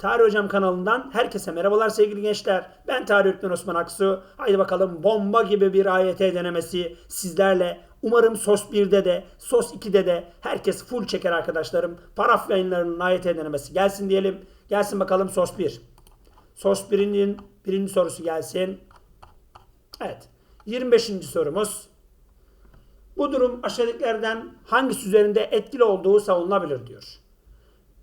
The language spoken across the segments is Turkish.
Tarih Hocam kanalından herkese merhabalar sevgili gençler. Ben Tarih Öğretmeni Osman Aksu. Haydi bakalım bomba gibi bir AYT denemesi sizlerle. Umarım SOS 1'de de, SOS 2'de de herkes full çeker arkadaşlarım. Paraf yayınlarının AYT denemesi gelsin diyelim. Gelsin bakalım SOS 1. SOS 1'in birinci sorusu gelsin. Evet. 25. sorumuz. Bu durum aşağıdakilerden hangisi üzerinde etkili olduğu savunulabilir diyor.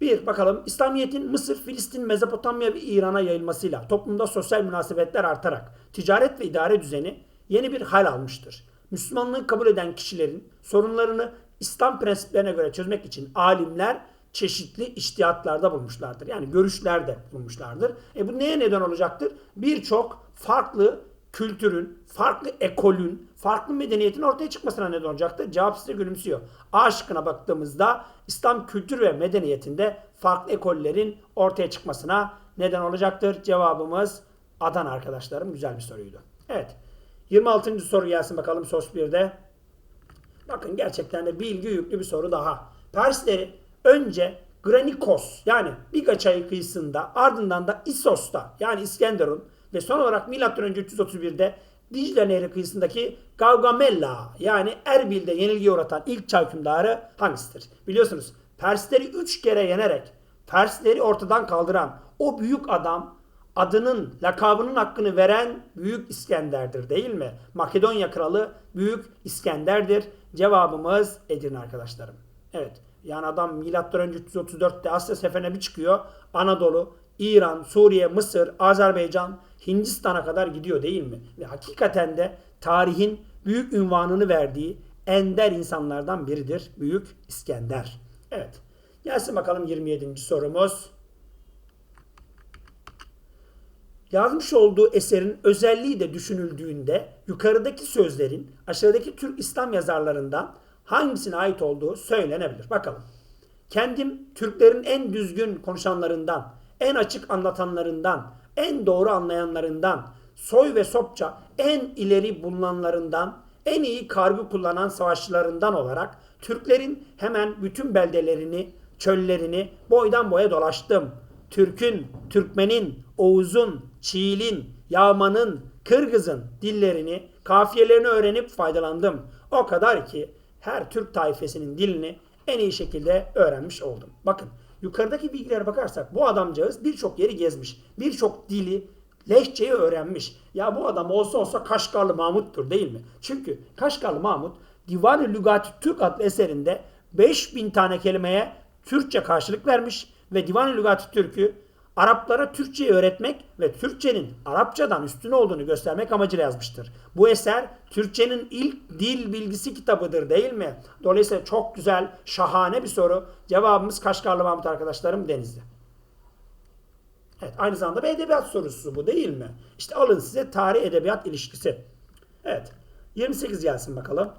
Bir bakalım İslamiyet'in Mısır, Filistin, Mezopotamya ve İran'a yayılmasıyla toplumda sosyal münasebetler artarak ticaret ve idare düzeni yeni bir hal almıştır. Müslümanlığı kabul eden kişilerin sorunlarını İslam prensiplerine göre çözmek için alimler çeşitli iştihatlarda bulmuşlardır. Yani görüşlerde bulmuşlardır. E bu neye neden olacaktır? Birçok farklı kültürün, farklı ekolün, farklı medeniyetin ortaya çıkmasına neden olacaktır. Cevap size gülümsüyor. A şıkkına baktığımızda İslam kültür ve medeniyetinde farklı ekollerin ortaya çıkmasına neden olacaktır. Cevabımız Adana arkadaşlarım. Güzel bir soruydu. Evet. 26. soru gelsin bakalım SOS 1'de. Bakın gerçekten de bilgi yüklü bir soru daha. Persleri önce Granikos yani Biga çayı kıyısında ardından da Issos'ta yani İskenderun ve son olarak M.Ö. 331'de Dicle Nehri kıyısındaki Gaugamella yani Erbil'de yenilgiye uğratan ilk çay hükümdarı hangisidir? Biliyorsunuz Persleri 3 kere yenerek Persleri ortadan kaldıran o büyük adam adının, lakabının hakkını veren Büyük İskender'dir değil mi? Makedonya kralı Büyük İskender'dir. Cevabımız Edirne arkadaşlarım. Evet. Yani adam M.Ö. 334'te Asya seferine bir çıkıyor. Anadolu, İran, Suriye, Mısır, Azerbaycan, Hindistan'a kadar gidiyor değil mi? Ve hakikaten de tarihin büyük ünvanını verdiği ender insanlardan biridir Büyük İskender. Evet. Gelsin bakalım 27. sorumuz. Yazmış olduğu eserin özelliği de düşünüldüğünde yukarıdaki sözlerin aşağıdaki Türk İslam yazarlarından hangisine ait olduğu söylenebilir. Bakalım. Kendim Türklerin en düzgün konuşanlarından, en açık anlatanlarından, en doğru anlayanlarından, soy ve sopça en ileri bulunanlarından, en iyi kargı kullanan savaşçılarından olarak Türklerin hemen bütün beldelerini, çöllerini boydan boya dolaştım. Türk'ün, Türkmen'in, Oğuz'un, Çiğil'in, Yağman'ın, Kırgız'ın dillerini, kafiyelerini öğrenip faydalandım. O kadar ki her Türk taifesinin dilini en iyi şekilde öğrenmiş oldum. Bakın yukarıdaki bilgilere bakarsak bu adamcağız birçok yeri gezmiş. Birçok dili, lehçeyi öğrenmiş. Ya bu adam olsa olsa Kaşgarlı Mahmut'tur değil mi? Çünkü Kaşgarlı Mahmut Divan-ı Lügati Türk adlı eserinde 5000 tane kelimeye Türkçe karşılık vermiş ve Divan-ı Lügati Türk'ü Araplara Türkçeyi öğretmek ve Türkçenin Arapçadan üstün olduğunu göstermek amacıyla yazmıştır. Bu eser Türkçenin ilk dil bilgisi kitabıdır değil mi? Dolayısıyla çok güzel, şahane bir soru. Cevabımız Kaşgarlı Mahmut arkadaşlarım Denizli. Evet, aynı zamanda bir edebiyat sorusu bu değil mi? İşte alın size tarih edebiyat ilişkisi. Evet. 28 gelsin bakalım.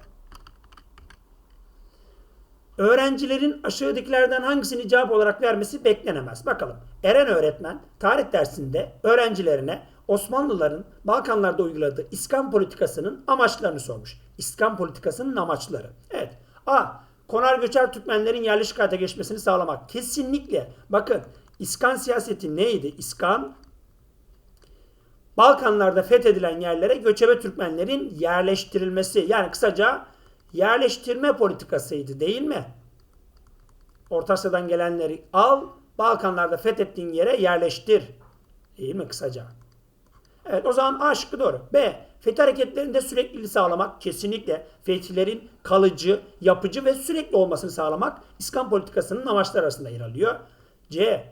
Öğrencilerin aşağıdakilerden hangisini cevap olarak vermesi beklenemez. Bakalım. Eren öğretmen tarih dersinde öğrencilerine Osmanlıların Balkanlarda uyguladığı İskan politikasının amaçlarını sormuş. İskan politikasının amaçları. Evet. A. Konar göçer Türkmenlerin yerleşik hayata geçmesini sağlamak. Kesinlikle. Bakın İskan siyaseti neydi? İskan Balkanlarda fethedilen yerlere göçebe Türkmenlerin yerleştirilmesi. Yani kısaca yerleştirme politikasıydı değil mi? Orta Asya'dan gelenleri al, Balkanlarda fethettiğin yere yerleştir. Değil mi kısaca? Evet o zaman A şıkkı doğru. B. Fethi hareketlerinde sürekliliği sağlamak kesinlikle fetihlerin kalıcı, yapıcı ve sürekli olmasını sağlamak İskan politikasının amaçları arasında yer alıyor. C.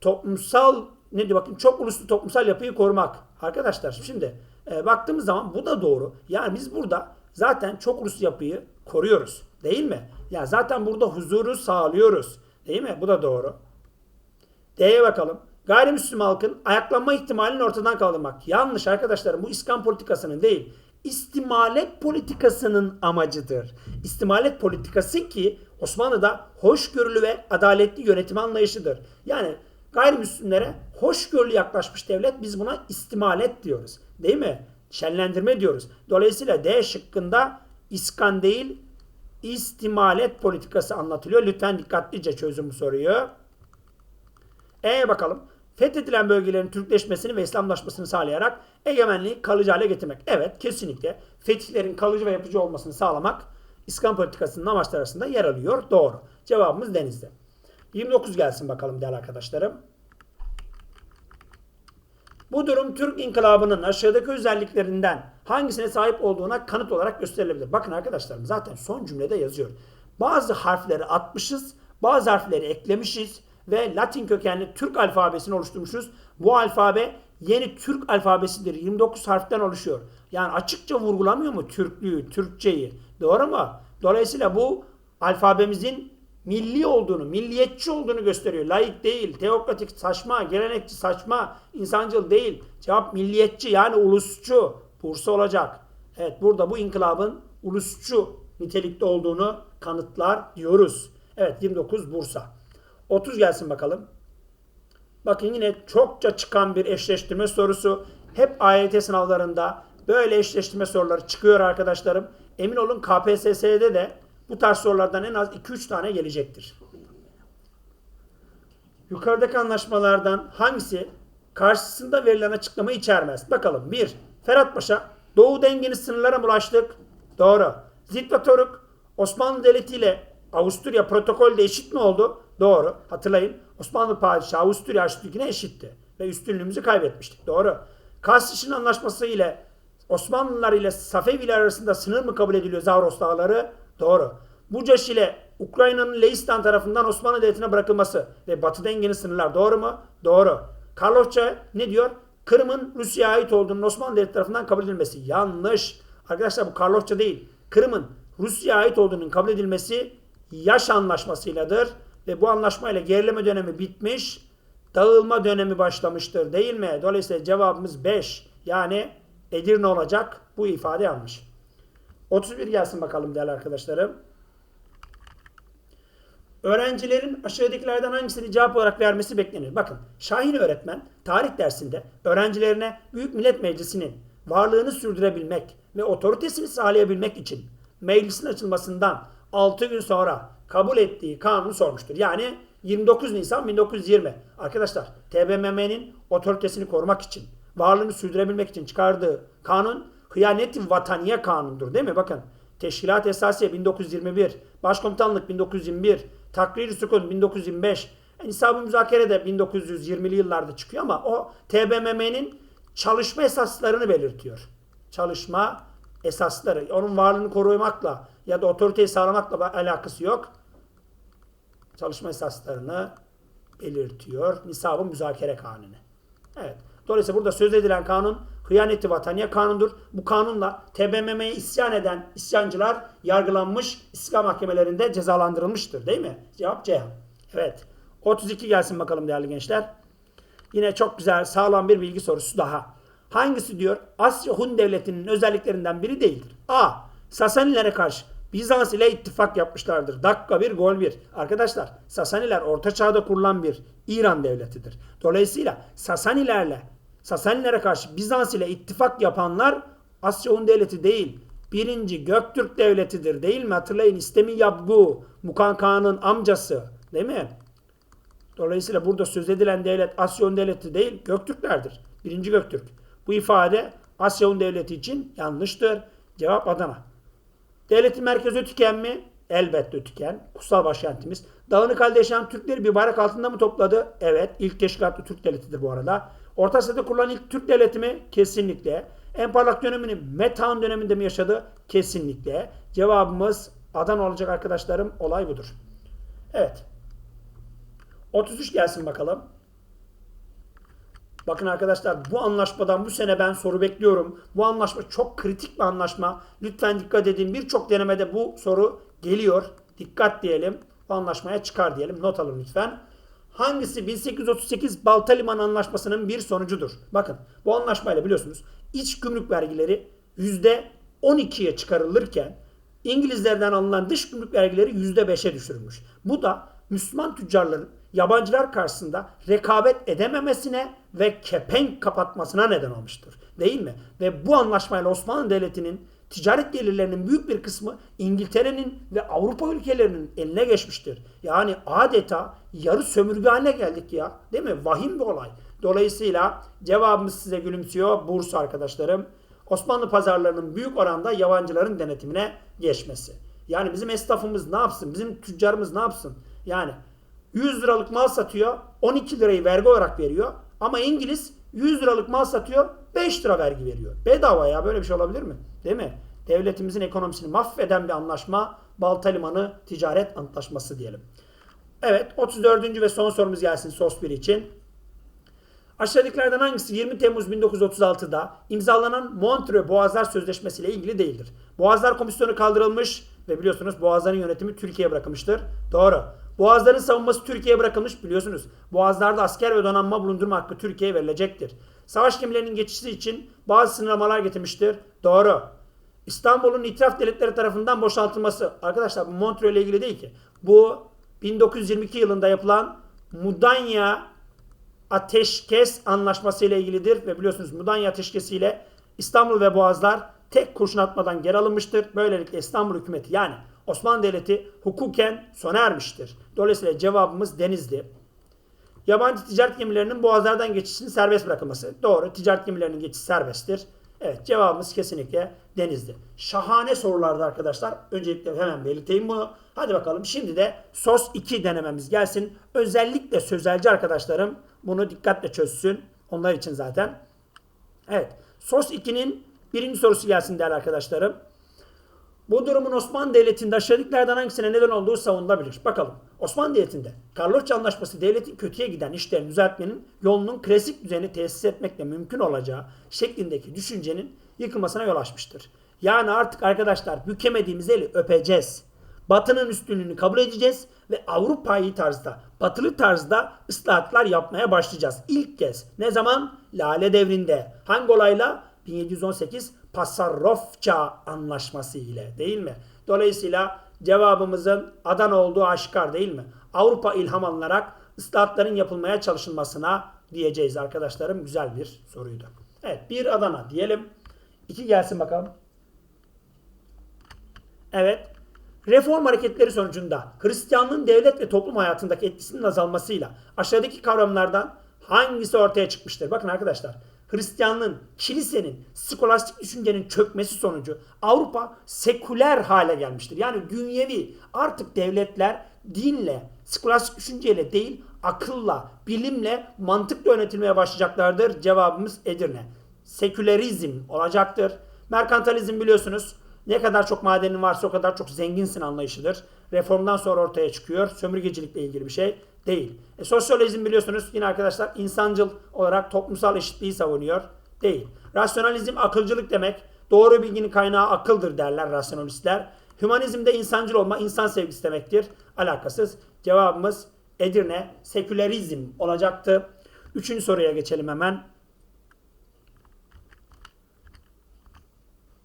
Toplumsal ne diyor bakın çok uluslu toplumsal yapıyı korumak. Arkadaşlar şimdi e, baktığımız zaman bu da doğru. Yani biz burada zaten çok uluslu yapıyı koruyoruz. Değil mi? Ya zaten burada huzuru sağlıyoruz. Değil mi? Bu da doğru. D'ye bakalım. Gayrimüslim halkın ayaklanma ihtimalini ortadan kaldırmak. Yanlış arkadaşlarım bu İskan politikasının değil. İstimalet politikasının amacıdır. İstimalet politikası ki Osmanlı'da hoşgörülü ve adaletli yönetim anlayışıdır. Yani gayrimüslimlere hoşgörülü yaklaşmış devlet biz buna istimalet diyoruz. Değil mi? Şenlendirme diyoruz. Dolayısıyla D şıkkında iskan değil istimalet politikası anlatılıyor. Lütfen dikkatlice çözün bu soruyu. E bakalım. Fethedilen bölgelerin Türkleşmesini ve İslamlaşmasını sağlayarak egemenliği kalıcı hale getirmek. Evet kesinlikle fetihlerin kalıcı ve yapıcı olmasını sağlamak İslam politikasının amaçları arasında yer alıyor. Doğru. Cevabımız denizde. 29 gelsin bakalım değerli arkadaşlarım. Bu durum Türk inkılabının aşağıdaki özelliklerinden hangisine sahip olduğuna kanıt olarak gösterilebilir. Bakın arkadaşlarım zaten son cümlede yazıyor. Bazı harfleri atmışız, bazı harfleri eklemişiz ve Latin kökenli Türk alfabesini oluşturmuşuz. Bu alfabe yeni Türk alfabesidir. 29 harften oluşuyor. Yani açıkça vurgulamıyor mu Türklüğü, Türkçeyi? Doğru mu? Dolayısıyla bu alfabemizin milli olduğunu, milliyetçi olduğunu gösteriyor. Laik değil, teokratik saçma, gelenekçi saçma, insancıl değil. Cevap milliyetçi yani ulusçu. Bursa olacak. Evet burada bu inkılabın ulusçu nitelikte olduğunu kanıtlar diyoruz. Evet 29 Bursa. 30 gelsin bakalım. Bakın yine çokça çıkan bir eşleştirme sorusu. Hep AYT sınavlarında böyle eşleştirme soruları çıkıyor arkadaşlarım. Emin olun KPSS'de de bu tarz sorulardan en az 2-3 tane gelecektir. Yukarıdaki anlaşmalardan hangisi karşısında verilen açıklama içermez? Bakalım. 1. Ferhat Paşa Doğu dengeniz sınırlara mı ulaştık? Doğru. Zitvatoruk Osmanlı Devleti ile Avusturya protokolde eşit mi oldu? Doğru. Hatırlayın. Osmanlı padişahı Avusturya Arşidükü'ne eşitti. Ve üstünlüğümüzü kaybetmiştik. Doğru. Kasiş'in anlaşması ile Osmanlılar ile Safeviler arasında sınır mı kabul ediliyor Zavros Dağları? Doğru. Bucaş ile Ukrayna'nın Leistan tarafından Osmanlı Devleti'ne bırakılması ve Batı dengeni sınırlar doğru mu? Doğru. Karlofça ne diyor? Kırım'ın Rusya'ya ait olduğunun Osmanlı Devleti tarafından kabul edilmesi. Yanlış. Arkadaşlar bu Karlofça değil. Kırım'ın Rusya'ya ait olduğunun kabul edilmesi yaş anlaşmasıyladır. Ve bu anlaşmayla gerileme dönemi bitmiş, dağılma dönemi başlamıştır değil mi? Dolayısıyla cevabımız 5. Yani Edirne olacak. Bu ifade yanlış. 31 gelsin bakalım değerli arkadaşlarım. Öğrencilerin aşağıdakilerden hangisini cevap olarak vermesi beklenir? Bakın Şahin öğretmen tarih dersinde öğrencilerine Büyük Millet Meclisi'nin varlığını sürdürebilmek ve otoritesini sağlayabilmek için meclisin açılmasından 6 gün sonra kabul ettiği kanunu sormuştur. Yani 29 Nisan 1920. Arkadaşlar TBMM'nin otoritesini korumak için, varlığını sürdürebilmek için çıkardığı kanun hıyanet vataniye kanundur değil mi? Bakın Teşkilat Esasiye 1921, Başkomutanlık 1921, Takrir-i Sükun 1925, yani Nisab-ı Müzakere de 1920'li yıllarda çıkıyor ama o TBMM'nin çalışma esaslarını belirtiyor. Çalışma esasları. Onun varlığını korumakla ya da otoriteyi sağlamakla alakası yok. Çalışma esaslarını belirtiyor. Nisab-ı Müzakere Kanunu. Evet. Dolayısıyla burada söz edilen kanun hıyaneti vataniye kanundur. Bu kanunla TBMM'ye isyan eden isyancılar yargılanmış, İslam mahkemelerinde cezalandırılmıştır. Değil mi? Cevap Ceyhan. Evet. 32 gelsin bakalım değerli gençler. Yine çok güzel, sağlam bir bilgi sorusu daha. Hangisi diyor Asya Hun devletinin özelliklerinden biri değildir? A. Sasanilere karşı Bizans ile ittifak yapmışlardır. Dakika bir, gol bir. Arkadaşlar Sasaniler Orta Çağ'da kurulan bir İran devletidir. Dolayısıyla Sasanilerle Sasanilere karşı Bizans ile ittifak yapanlar Asya Hun devleti değil. Birinci Göktürk devletidir değil mi? Hatırlayın İstemi Yabgu, Mukanka'nın amcası değil mi? Dolayısıyla burada söz edilen devlet Asya Hun devleti değil Göktürklerdir. Birinci Göktürk. Bu ifade Asya Hun devleti için yanlıştır. Cevap Adana. Devletin merkezi Ötüken mi? Elbette Ötüken. Kutsal başkentimiz. Dağınık halde yaşayan Türkleri bir bayrak altında mı topladı? Evet. İlk teşkilatlı Türk devletidir bu arada. Orta Asya'da kurulan ilk Türk devleti mi? Kesinlikle. En parlak dönemini Metehan döneminde mi yaşadı? Kesinlikle. Cevabımız Adana olacak arkadaşlarım. Olay budur. Evet. 33 gelsin bakalım. Bakın arkadaşlar bu anlaşmadan bu sene ben soru bekliyorum. Bu anlaşma çok kritik bir anlaşma. Lütfen dikkat edin. Birçok denemede bu soru geliyor. Dikkat diyelim. Bu anlaşmaya çıkar diyelim. Not alın lütfen. Hangisi 1838 Balta Liman Anlaşması'nın bir sonucudur? Bakın bu anlaşmayla biliyorsunuz iç gümrük vergileri %12'ye çıkarılırken İngilizlerden alınan dış gümrük vergileri %5'e düşürülmüş. Bu da Müslüman tüccarların yabancılar karşısında rekabet edememesine ve kepenk kapatmasına neden olmuştur. Değil mi? Ve bu anlaşmayla Osmanlı Devleti'nin ticaret gelirlerinin büyük bir kısmı İngiltere'nin ve Avrupa ülkelerinin eline geçmiştir. Yani adeta yarı sömürge haline geldik ya. Değil mi? Vahim bir olay. Dolayısıyla cevabımız size gülümsüyor. Bursa arkadaşlarım. Osmanlı pazarlarının büyük oranda yabancıların denetimine geçmesi. Yani bizim esnafımız ne yapsın? Bizim tüccarımız ne yapsın? Yani 100 liralık mal satıyor. 12 lirayı vergi olarak veriyor. Ama İngiliz 100 liralık mal satıyor. 5 lira vergi veriyor. Bedava ya böyle bir şey olabilir mi? Değil mi? Devletimizin ekonomisini mahveden bir anlaşma Balta Limanı Ticaret Antlaşması diyelim. Evet 34. ve son sorumuz gelsin SOS 1 için. Aşağıdakilerden hangisi 20 Temmuz 1936'da imzalanan Montreux Boğazlar Sözleşmesi ile ilgili değildir? Boğazlar Komisyonu kaldırılmış ve biliyorsunuz Boğazların yönetimi Türkiye'ye bırakılmıştır. Doğru. Boğazların savunması Türkiye'ye bırakılmış biliyorsunuz. Boğazlarda asker ve donanma bulundurma hakkı Türkiye'ye verilecektir. Savaş gemilerinin geçişi için bazı sınırlamalar getirmiştir. Doğru. İstanbul'un itiraf devletleri tarafından boşaltılması. Arkadaşlar bu Montreux ile ilgili değil ki. Bu 1922 yılında yapılan Mudanya Ateşkes Anlaşması ile ilgilidir ve biliyorsunuz Mudanya Ateşkesi ile İstanbul ve Boğazlar tek kurşun atmadan geri alınmıştır. Böylelikle İstanbul hükümeti yani Osmanlı Devleti hukuken sona ermiştir. Dolayısıyla cevabımız Denizli. Yabancı ticaret gemilerinin boğazlardan geçişinin serbest bırakılması. Doğru. Ticaret gemilerinin geçişi serbesttir. Evet cevabımız kesinlikle Denizli. Şahane sorulardı arkadaşlar. Öncelikle hemen belirteyim bunu. Hadi bakalım şimdi de SOS 2 denememiz gelsin. Özellikle sözelci arkadaşlarım bunu dikkatle çözsün. Onlar için zaten. Evet. SOS 2'nin birinci sorusu gelsin değerli arkadaşlarım. Bu durumun Osmanlı Devleti'nde aşağıdakilerden hangisine neden olduğu savunulabilir. Bakalım. Osmanlı Devleti'nde Karlofça Anlaşması devletin kötüye giden işlerini düzeltmenin yolunun klasik düzeni tesis etmekle mümkün olacağı şeklindeki düşüncenin yıkılmasına yol açmıştır. Yani artık arkadaşlar bükemediğimiz eli öpeceğiz. Batı'nın üstünlüğünü kabul edeceğiz ve Avrupa'yı tarzda, batılı tarzda ıslahatlar yapmaya başlayacağız. İlk kez. Ne zaman? Lale devrinde. Hangi olayla? 1718 Pasarofça anlaşması ile değil mi? Dolayısıyla cevabımızın Adana olduğu aşikar değil mi? Avrupa ilham alınarak ıslahatların yapılmaya çalışılmasına diyeceğiz arkadaşlarım. Güzel bir soruydu. Evet bir Adana diyelim. İki gelsin bakalım. Evet. Reform hareketleri sonucunda Hristiyanlığın devlet ve toplum hayatındaki etkisinin azalmasıyla aşağıdaki kavramlardan hangisi ortaya çıkmıştır? Bakın arkadaşlar. Hristiyanlığın, kilisenin, skolastik düşüncenin çökmesi sonucu Avrupa seküler hale gelmiştir. Yani dünyevi artık devletler dinle, skolastik düşünceyle değil akılla, bilimle, mantıkla yönetilmeye başlayacaklardır. Cevabımız Edirne. Sekülerizm olacaktır. Merkantalizm biliyorsunuz ne kadar çok madenin varsa o kadar çok zenginsin anlayışıdır. Reformdan sonra ortaya çıkıyor. Sömürgecilikle ilgili bir şey değil. E, sosyalizm biliyorsunuz yine arkadaşlar insancıl olarak toplumsal eşitliği savunuyor. Değil. Rasyonalizm akılcılık demek. Doğru bilginin kaynağı akıldır derler rasyonalistler. Hümanizmde insancıl olma insan sevgisi demektir. Alakasız. Cevabımız Edirne sekülerizm olacaktı. Üçüncü soruya geçelim hemen.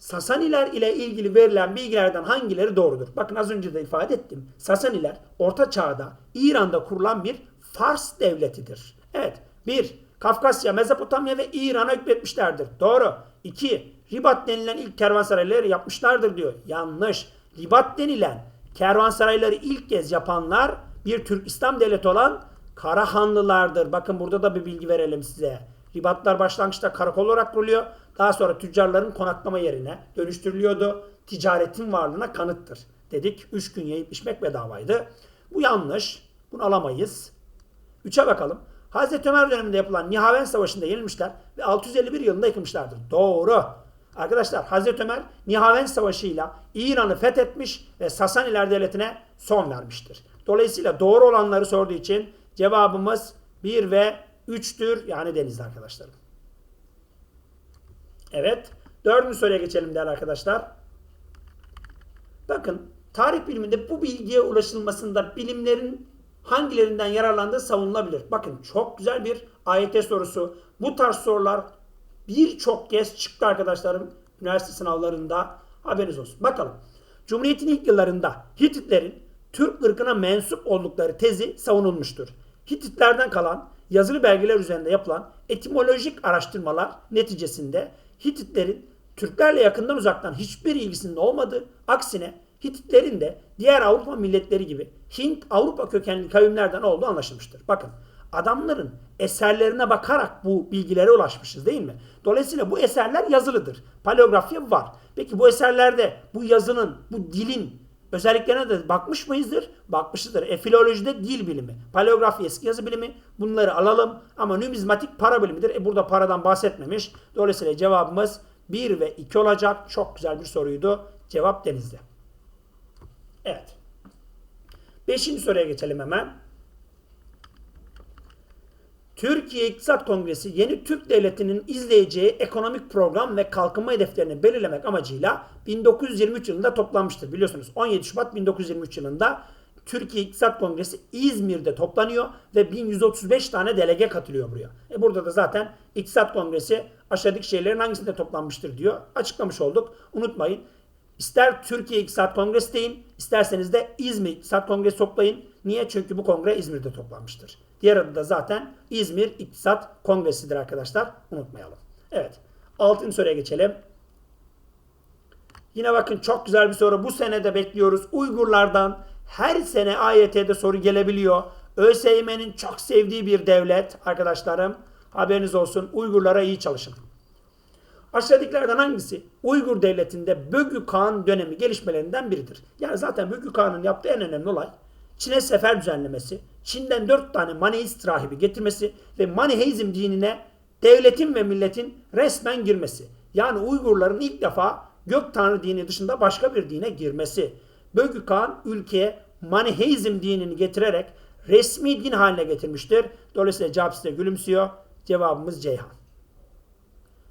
Sasaniler ile ilgili verilen bilgilerden hangileri doğrudur? Bakın az önce de ifade ettim. Sasaniler Orta Çağ'da İran'da kurulan bir Fars devletidir. Evet. Bir, Kafkasya, Mezopotamya ve İran'a hükmetmişlerdir. Doğru. İki, Ribat denilen ilk kervansarayları yapmışlardır diyor. Yanlış. Ribat denilen kervansarayları ilk kez yapanlar bir Türk İslam devleti olan Karahanlılardır. Bakın burada da bir bilgi verelim size. Ribatlar başlangıçta karakol olarak kuruluyor. Daha sonra tüccarların konaklama yerine dönüştürülüyordu. Ticaretin varlığına kanıttır. Dedik 3 gün yiyip içmek bedavaydı. Bu yanlış. Bunu alamayız. 3'e bakalım. Hazreti Ömer döneminde yapılan Nihavend Savaşı'nda yenilmişler ve 651 yılında yıkılmışlardır. Doğru. Arkadaşlar Hazreti Ömer Nihavend Savaşı'yla İran'ı fethetmiş ve Sasaniler Devleti'ne son vermiştir. Dolayısıyla doğru olanları sorduğu için cevabımız 1 ve 3'tür. Yani denizde arkadaşlarım. Evet. Dördüncü soruya geçelim değerli arkadaşlar. Bakın tarih biliminde bu bilgiye ulaşılmasında bilimlerin hangilerinden yararlandığı savunulabilir. Bakın çok güzel bir AYT sorusu. Bu tarz sorular birçok kez çıktı arkadaşlarım üniversite sınavlarında. Haberiniz olsun. Bakalım. Cumhuriyet'in ilk yıllarında Hititlerin Türk ırkına mensup oldukları tezi savunulmuştur. Hititlerden kalan yazılı belgeler üzerinde yapılan etimolojik araştırmalar neticesinde Hititlerin Türklerle yakından uzaktan hiçbir ilgisinin olmadığı, aksine Hititlerin de diğer Avrupa milletleri gibi Hint Avrupa kökenli kavimlerden olduğu anlaşılmıştır. Bakın adamların eserlerine bakarak bu bilgilere ulaşmışız değil mi? Dolayısıyla bu eserler yazılıdır. Paleografya var. Peki bu eserlerde bu yazının, bu dilin özelliklerine de bakmış mıyızdır? Bakmışızdır. E, filolojide dil bilimi, paleografi eski yazı bilimi bunları alalım ama numizmatik para bilimidir. E, burada paradan bahsetmemiş. Dolayısıyla cevabımız 1 ve 2 olacak. Çok güzel bir soruydu. Cevap denizde. Evet. Beşinci soruya geçelim hemen. Türkiye İktisat Kongresi yeni Türk Devleti'nin izleyeceği ekonomik program ve kalkınma hedeflerini belirlemek amacıyla 1923 yılında toplanmıştır. Biliyorsunuz 17 Şubat 1923 yılında Türkiye İktisat Kongresi İzmir'de toplanıyor ve 1135 tane delege katılıyor buraya. E burada da zaten İktisat Kongresi aşağıdaki şeylerin hangisinde toplanmıştır diyor. Açıklamış olduk. Unutmayın. İster Türkiye İktisat Kongresi deyin, isterseniz de İzmir İktisat Kongresi toplayın. Niye? Çünkü bu kongre İzmir'de toplanmıştır. Adı da zaten İzmir İktisat Kongresi'dir arkadaşlar. Unutmayalım. Evet. Altıncı soruya geçelim. Yine bakın çok güzel bir soru. Bu sene de bekliyoruz. Uygurlardan her sene AYT'de soru gelebiliyor. ÖSYM'nin çok sevdiği bir devlet arkadaşlarım. Haberiniz olsun. Uygurlara iyi çalışın. Aşağıdakilerden hangisi Uygur devletinde Bögü Kağan dönemi gelişmelerinden biridir? Yani zaten Bögü Kağan'ın yaptığı en önemli olay Çin'e sefer düzenlemesi, Çin'den dört tane Maniheist rahibi getirmesi ve Maniheizm dinine devletin ve milletin resmen girmesi. Yani Uygurların ilk defa gök tanrı dini dışında başka bir dine girmesi. Bögü Kağan ülkeye Maniheizm dinini getirerek resmi din haline getirmiştir. Dolayısıyla cevap size gülümsüyor. Cevabımız Ceyhan.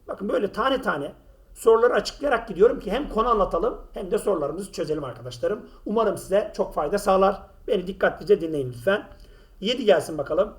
Bakın böyle tane tane soruları açıklayarak gidiyorum ki hem konu anlatalım hem de sorularımızı çözelim arkadaşlarım. Umarım size çok fayda sağlar. Beni dikkatlice dinleyin lütfen. 7 gelsin bakalım.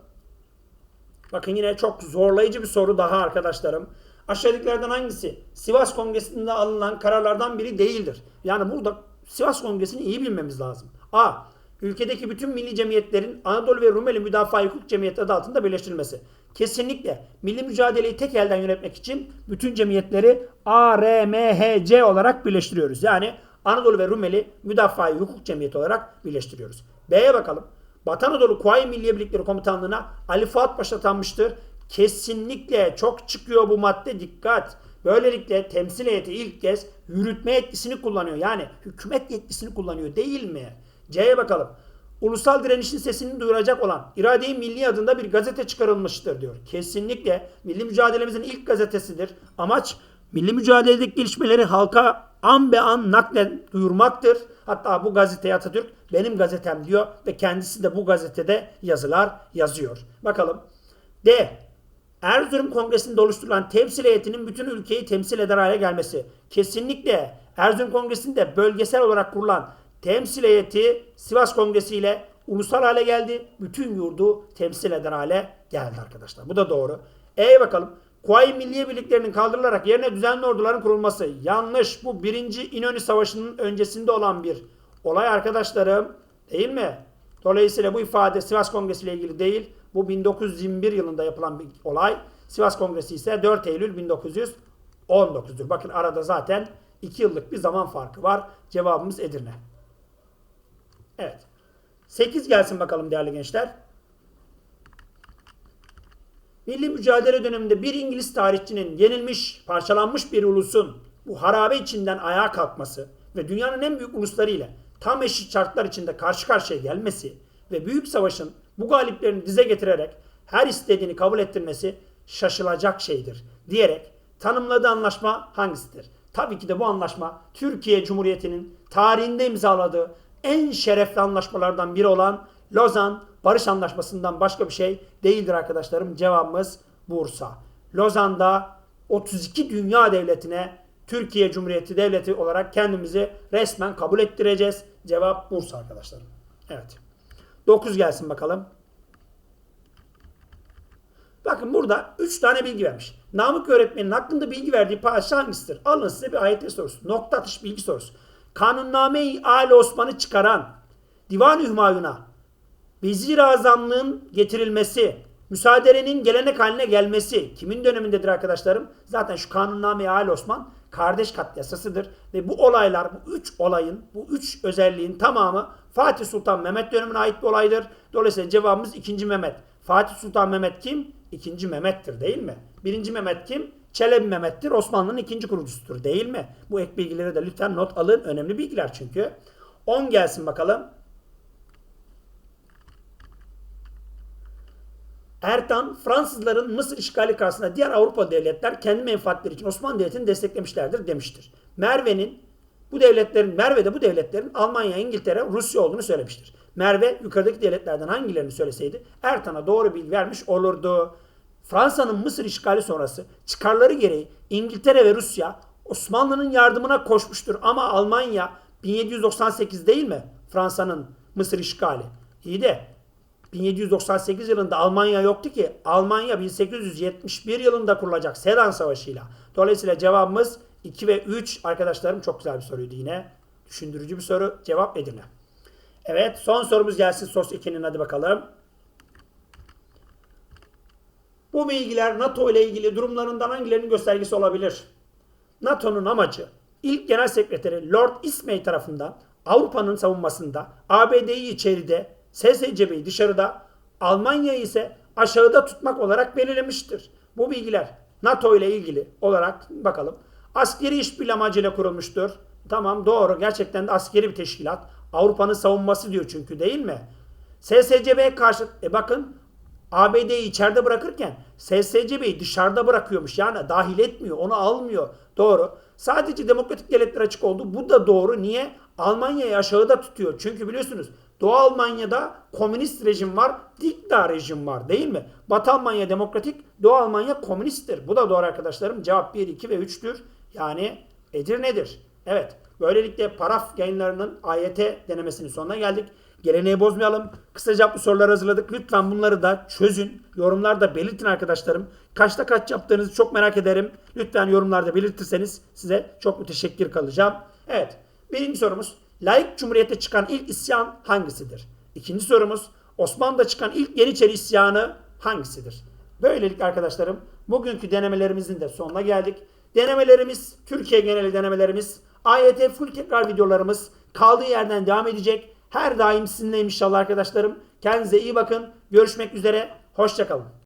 Bakın yine çok zorlayıcı bir soru daha arkadaşlarım. Aşağıdakilerden hangisi Sivas Kongresi'nde alınan kararlardan biri değildir? Yani burada Sivas Kongresi'ni iyi bilmemiz lazım. A. Ülkedeki bütün milli cemiyetlerin Anadolu ve Rumeli Müdafaa Hukuk Cemiyeti adı altında birleştirilmesi. Kesinlikle milli mücadeleyi tek elden yönetmek için bütün cemiyetleri A, R, M, H, C olarak birleştiriyoruz. Yani Anadolu ve Rumeli Müdafaa Hukuk Cemiyeti olarak birleştiriyoruz. B'ye bakalım. Batı Anadolu Kuvayi Milliye Birlikleri Komutanlığı'na Ali Fuat Paşa atanmıştır. Kesinlikle çok çıkıyor bu madde dikkat. Böylelikle temsil heyeti ilk kez yürütme yetkisini kullanıyor. Yani hükümet yetkisini kullanıyor değil mi? C'ye bakalım. Ulusal direnişin sesini duyuracak olan İrade-i Milli adında bir gazete çıkarılmıştır diyor. Kesinlikle milli mücadelemizin ilk gazetesidir. Amaç milli mücadeledeki gelişmeleri halka an be an naklen duyurmaktır. Hatta bu gazeteye Atatürk benim gazetem diyor ve kendisi de bu gazetede yazılar yazıyor. Bakalım. D. Erzurum Kongresi'nde oluşturulan temsil heyetinin bütün ülkeyi temsil eder hale gelmesi. Kesinlikle Erzurum Kongresi'nde bölgesel olarak kurulan temsil heyeti Sivas Kongresi ile ulusal hale geldi. Bütün yurdu temsil eder hale geldi arkadaşlar. Bu da doğru. E'ye bakalım. Kuvayi Milliye Birliklerinin kaldırılarak yerine düzenli orduların kurulması. Yanlış. Bu birinci İnönü Savaşı'nın öncesinde olan bir olay arkadaşlarım. Değil mi? Dolayısıyla bu ifade Sivas Kongresi ile ilgili değil. Bu 1921 yılında yapılan bir olay. Sivas Kongresi ise 4 Eylül 1919'dur. Bakın arada zaten 2 yıllık bir zaman farkı var. Cevabımız Edirne. Evet. 8 gelsin bakalım değerli gençler. Milli mücadele döneminde bir İngiliz tarihçinin yenilmiş, parçalanmış bir ulusun bu harabe içinden ayağa kalkması ve dünyanın en büyük ulusları ile tam eşit şartlar içinde karşı karşıya gelmesi ve büyük savaşın bu galiplerini dize getirerek her istediğini kabul ettirmesi şaşılacak şeydir diyerek tanımladığı anlaşma hangisidir? Tabii ki de bu anlaşma Türkiye Cumhuriyeti'nin tarihinde imzaladığı en şerefli anlaşmalardan biri olan Lozan Barış Anlaşması'ndan başka bir şey değildir arkadaşlarım. Cevabımız Bursa. Lozan'da 32 dünya devletine Türkiye Cumhuriyeti Devleti olarak kendimizi resmen kabul ettireceğiz. Cevap Bursa arkadaşlarım. Evet. 9 gelsin bakalım. Bakın burada 3 tane bilgi vermiş. Namık öğretmenin hakkında bilgi verdiği padişah hangisidir? Alın size bir ayet sorusu. Nokta atış bilgi sorusu. Kanunname-i Ali Osman'ı çıkaran Divan-ı Hümayun'a Vezir Azamlığın getirilmesi, müsaaderenin gelenek haline gelmesi kimin dönemindedir arkadaşlarım? Zaten şu kanunname Ali Osman kardeş katliasasıdır ve bu olaylar, bu üç olayın, bu üç özelliğin tamamı Fatih Sultan Mehmet dönemine ait bir olaydır. Dolayısıyla cevabımız 2. Mehmet. Fatih Sultan Mehmet kim? İkinci Mehmet'tir değil mi? Birinci Mehmet kim? Çelebi Mehmet'tir. Osmanlı'nın ikinci kurucusudur değil mi? Bu ek bilgileri de lütfen not alın. Önemli bilgiler çünkü. 10 gelsin bakalım. Ertan, Fransızların Mısır işgali karşısında diğer Avrupa devletler kendi menfaatleri için Osmanlı Devleti'ni desteklemişlerdir demiştir. Merve'nin bu devletlerin, Merve de bu devletlerin Almanya, İngiltere, Rusya olduğunu söylemiştir. Merve yukarıdaki devletlerden hangilerini söyleseydi Ertan'a doğru bilgi vermiş olurdu. Fransa'nın Mısır işgali sonrası çıkarları gereği İngiltere ve Rusya Osmanlı'nın yardımına koşmuştur ama Almanya 1798 değil mi? Fransa'nın Mısır işgali. İyi de 1798 yılında Almanya yoktu ki. Almanya 1871 yılında kurulacak Sedan Savaşı'yla. Dolayısıyla cevabımız 2 ve 3 arkadaşlarım çok güzel bir soruydu yine. Düşündürücü bir soru. Cevap Edirne. Evet son sorumuz gelsin sos 2'nin hadi bakalım. Bu bilgiler NATO ile ilgili durumlarından hangilerinin göstergesi olabilir? NATO'nun amacı ilk genel sekreteri Lord Ismay tarafından Avrupa'nın savunmasında ABD'yi içeride, SSCB'yi dışarıda, Almanya'yı ise aşağıda tutmak olarak belirlemiştir. Bu bilgiler NATO ile ilgili olarak bakalım. Askeri işbirliği amacıyla kurulmuştur. Tamam doğru gerçekten de askeri bir teşkilat. Avrupa'nın savunması diyor çünkü değil mi? SSCB'ye karşı e bakın ABD'yi içeride bırakırken SSCB'yi dışarıda bırakıyormuş. Yani dahil etmiyor, onu almıyor. Doğru. Sadece demokratik devletler açık oldu. Bu da doğru. Niye? Almanya'yı aşağıda tutuyor. Çünkü biliyorsunuz Doğu Almanya'da komünist rejim var, dikta rejim var değil mi? Batı Almanya demokratik, Doğu Almanya komünisttir. Bu da doğru arkadaşlarım. Cevap 1, 2 ve 3'tür. Yani Edirne'dir. Evet. Böylelikle paraf yayınlarının AYT denemesinin sonuna geldik. Geleneği bozmayalım. Kısa cevaplı sorular hazırladık. Lütfen bunları da çözün. Yorumlarda belirtin arkadaşlarım. Kaçta kaç yaptığınızı çok merak ederim. Lütfen yorumlarda belirtirseniz size çok müteşekkir kalacağım. Evet. Birinci sorumuz. Laik Cumhuriyet'te çıkan ilk isyan hangisidir? İkinci sorumuz. Osmanlı'da çıkan ilk Yeniçeri isyanı hangisidir? Böylelikle arkadaşlarım bugünkü denemelerimizin de sonuna geldik. Denemelerimiz, Türkiye geneli denemelerimiz, AYT full tekrar videolarımız kaldığı yerden devam edecek. Her daim sizinleyim inşallah arkadaşlarım. Kendinize iyi bakın. Görüşmek üzere. Hoşçakalın.